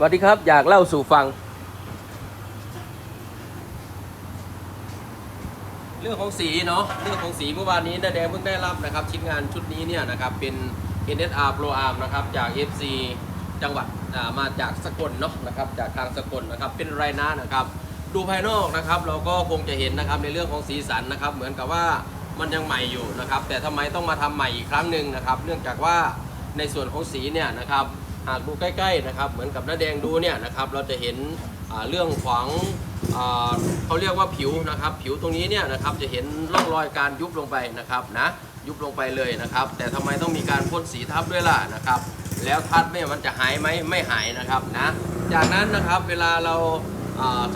สวัสดีครับ อยากเล่าสู่ฟัง เรื่องของสีเนาะเรื่องของสีเมื่อวานนี้นาแดงเพิ่งได้รับนะครับ ชิ้นงานชุดนี้เนี่ยนะครับเป็น NSR Pro Arm นะครับจาก FC จังหวัดมาจากสกลเนาะนะครับจากทางสกลนะครับเป็นไรนะนะครับ ดูภายนอกนะครับเราก็คงจะเห็นนะครับในเรื่องของสีสันนะครับ เหมือนกับว่ามันยังใหม่อยู่นะครับ แต่ทำไมต้องมาทำใหม่อีกครั้งหนึ่งนะครับ เนื่องจากว่าในส่วนของสีเนี่ยนะครับ หากดูใกล้ๆนะครับ เหมือนกับน้าแดงดูเนี่ยนะครับ เราจะเห็นเรื่องของเขาเรียกว่าผิวนะครับ ผิวตรงนี้เนี่ยนะครับจะเห็นร่องรอยการยุบลงไปนะครับนะยุบลงไปเลยนะครับ แต่ทำไมต้องมีการพ่นสีทับด้วยล่ะนะครับ แล้วทัดไม่มันจะหายไหมไม่หายนะครับนะจากนั้นนะครับเวลาเรา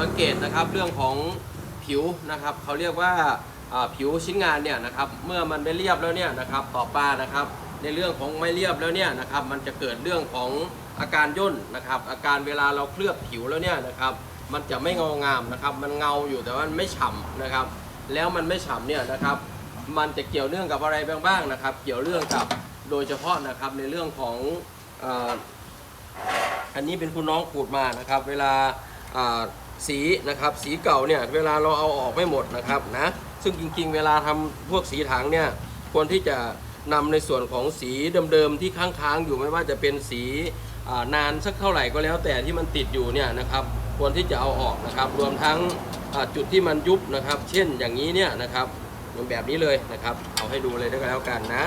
สังเกตนะครับเรื่องของผิวนะครับเขาเรียกว่าอ่าผิวชิ้นงานเนี่ยนะครับเมื่อมันไม่เรียบแล้วเนี่ยนะครับต่อปลานะครับ ในเรื่องของไม่เรียบแล้วเนี่ยนะครับมันจะเกิดเรื่องของอาการย่นนะครับ อาการเวลาเราเคลือบผิวแล้วเนี่ยนะครับมันจะไม่เงางามนะครับมันเงาอยู่แต่ว่ามันไม่ฉ่ำนะครับ แล้วมันไม่ฉ่ำเนี่ยนะครับ มันจะเกี่ยวเนื่องกับอะไรบ้างๆนะครับ เกี่ยวเรื่องกับโดยเฉพาะนะครับในเรื่องของอ่าอันนี้เป็นคุณน้องขูดมานะครับ เวลาอ่าสีนะครับสีเก่าเนี่ยเวลาเราเอาออกไม่หมดนะครับนะซึ่งจริงๆ เวลาทำพวกสีถังเนี่ยควรที่จะ นำในส่วนของสีเดิมๆที่ค้างๆอยู่ไม่ว่าจะเป็นสีนานสักเท่าไหร่ก็แล้วแต่ที่มันติดอยู่เนี่ยนะครับควรที่จะเอาออกนะครับ รวมทั้งจุดที่มันยุบนะครับ เช่นอย่างนี้เนี่ยนะครับมันแบบนี้เลยนะครับ เอาให้ดูเลยได้แล้วกันนะ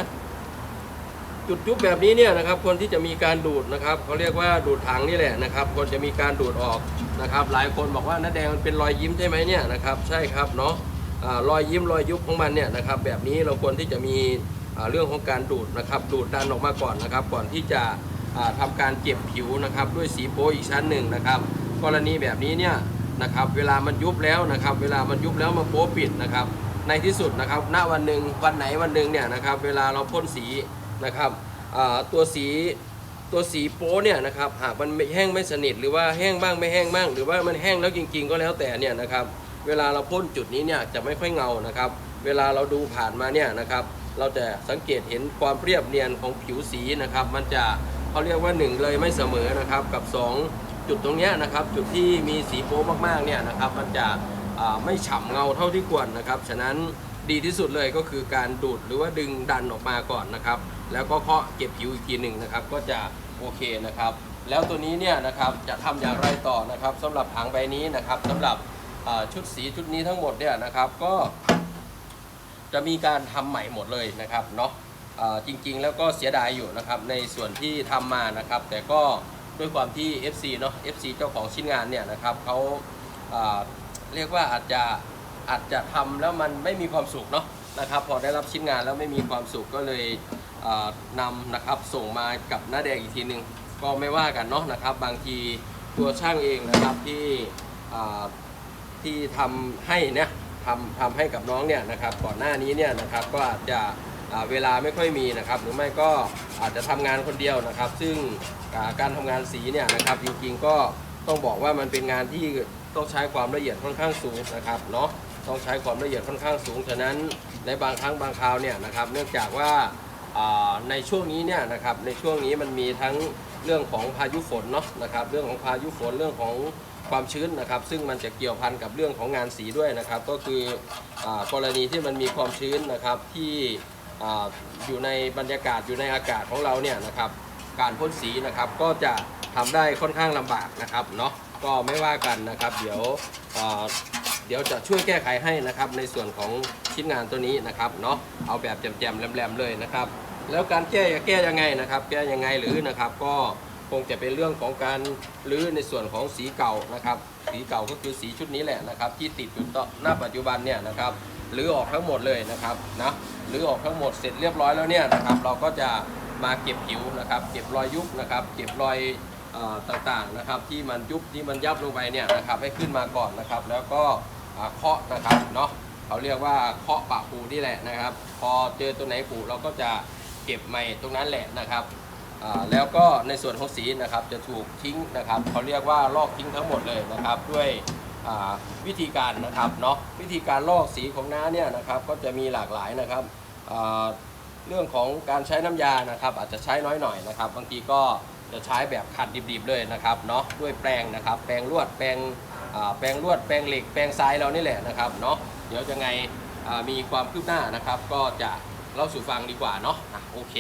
จุดยุบแบบนี้เนี่ยนะครับควรที่จะมีการดูดนะครับเขาเรียกว่าดูดถังนี่แหละนะครับควรจะมีการดูดออกนะครับ หลายคนบอกว่าน้าแดงมันเป็นรอยยิ้มใช่ไหมเนี่ยนะครับ ใช่ครับเนาะรอยยิ้มรอยยุบของมันเนี่ยนะครับ แบบนี้เราควรที่จะมี เรื่องของการดูดนะครับดูดดันออกมาก่อนนะครับ ก่อนที่จะอ่าทำการเก็บผิวนะครับด้วยสีโปอีกชั้นหนึ่งนะครับ กรณีแบบนี้เนี่ยนะครับเวลามันยุบแล้วนะครับ เวลามันยุบแล้วมาโป๊ปิดนะครับ ในที่สุดนะครับณวันหนึ่งวันไหนวันหนึ่งเนี่ยนะครับเวลาเราพ่นสีนะครับตัวสีตัวสีโป๊เนี่ยนะครับหากมันแห้งไม่สนิทหรือว่าแห้งบ้างไม่แห้งบ้าง หรือว่ามันแห้งแล้วจริง ๆ ก็แล้วแต่เนี่ยนะครับ เวลาเราพ่นจุดนี้เนี่ยจะไม่ค่อยเงานะครับ เวลาเราดูผ่านมาเนี่ยนะครับ เราจะสังเกตเห็นความเรียบเนียนของผิวสีนะครับ มันจะเขาเรียกว่าหนึ่งเลยไม่เสมอนะครับ กับสองจุดตรงนี้นะครับ จุดที่มีสีโป๊มากๆเนี่ยนะครับ มันจะไม่ฉ่ำเงาเท่าที่ควรนะครับ ฉะนั้นดีที่สุดเลยก็คือการดูดหรือว่าดึงดันออกมาก่อนนะครับ แล้วก็เคาะเก็บผิวอีกทีหนึ่งนะครับ ก็จะโอเคนะครับ แล้วตัวนี้เนี่ยนะครับจะทำอย่างไรต่อนะครับสำหรับถังใบนี้นะครับสำหรับชุดสีชุดนี้ทั้งหมดเนี่ยนะครับ ก็ จะมีการทำใหม่หมดเลยนะครับเนาะจริงๆ แล้วก็เสียดายอยู่นะครับในส่วนที่ทำมานะครับ แต่ก็ด้วยความที่ FC เนาะ FC เจ้าของชิ้นงานเนี่ยนะครับเขาเรียกว่าอาจจะอาจจะทำแล้วมันไม่มีความสุขเนาะนะครับ พอได้รับชิ้นงานแล้วไม่มีความสุขก็เลยอ่านำนะครับส่งมากับหน้าแดงอีกทีหนึ่งก็ไม่ว่ากันเนาะนะครับ บางทีตัวช่างเองนะครับที่ที่ทำให้เนี่ย ทำทำให้กับน้องเนี่ยนะครับก่อนหน้านี้เนี่ยนะครับก็อาจจะเวลาไม่ค่อยมีนะครับ หรือไม่ก็อาจจะทำงานคนเดียวนะครับ ซึ่งการทำงานสีเนี่ยนะครับจริงๆก็ต้องบอกว่ามันเป็นงานที่ต้องใช้ความละเอียดค่อนข้างสูงนะครับเนาะต้องใช้ความละเอียดค่อนข้างสูงฉะนั้นในบางครั้งบางคราวเนี่ยนะครับ เนื่องจากว่าในช่วงนี้เนี่ยนะครับในช่วงนี้มันมีทั้งเรื่องของพายุฝนเนาะนะครับ เรื่องของพายุฝนเรื่องของ ความชื้นนะครับ ซึ่งมันจะเกี่ยวพันกับเรื่องของงานสีด้วยนะครับ ก็คืออกรณีที่มันมีความชื้นนะครับที่ออยู่ในบรรยากาศอยู่ในอากาศของเราเนี่ยนะครับ การพ่นสีนะครับก็จะทำได้ค่อนข้างลำบากนะครับเนาะก็ไม่ว่ากันนะครับ เดี๋ยวเดี๋ยวจะช่วยแก้ไขให้นะครับในส่วนของชิ้นงานตัวนี้นะครับเนาะเอาแบบแจ่มๆแหลมๆเลยนะครับ แล้วการแก้จะแก้ยังไงนะครับ แก้ยังไงหรือนะครับก็ คงจะเป็นเรื่องของการรื้อในส่วนของสีเก่านะครับสีเก่าก็คือสีชุดนี้แหละนะครับ ที่ติดอยู่ต่อหน้าปัจจุบันเนี่ยนะครับรื้อออกทั้งหมดเลยนะครับนะรื้อออกทั้งหมดเสร็จเรียบร้อยแล้วเนี่ยนะครับเราก็จะมาเก็บผิวนะครับ เก็บรอยยุบนะครับ เก็บรอยต่างๆนะครับ ที่มันยุบที่มันยับลงไปเนี่ยนะครับให้ขึ้นมาก่อนนะครับ แล้วก็เคาะนะครับเนาะเขาเรียกว่าเคาะปะปูนี่แหละนะครับ พอเจอตัวไหนปูเราก็จะเก็บใหม่ตรงนั้นแหละนะครับ แล้วก็ในส่วนของสีนะครับจะถูกทิ้งนะครับเขาเรียกว่าลอกทิ้งทั้งหมดเลยนะครับด้วยวิธีการนะครับเนาะวิธีการลอกสีของน้าเนี่ยนะครับก็จะมีหลากหลายนะครับเรื่องของการใช้น้ำยานะครับ อาจจะใช้น้อยหน่อยนะครับ บางทีก็จะใช้แบบขัดดิบๆเลยนะครับเนาะด้วยแปรงนะครับแปรงลวดแปรงแปรงลวดแปรงเหล็กแปรงทรายเรานี่แหละนะครับเนาะเดี๋ยวยังไงมีความคืบหน้านะครับ ก็จะเล่าสู่ฟังดีกว่าเนาะโอเค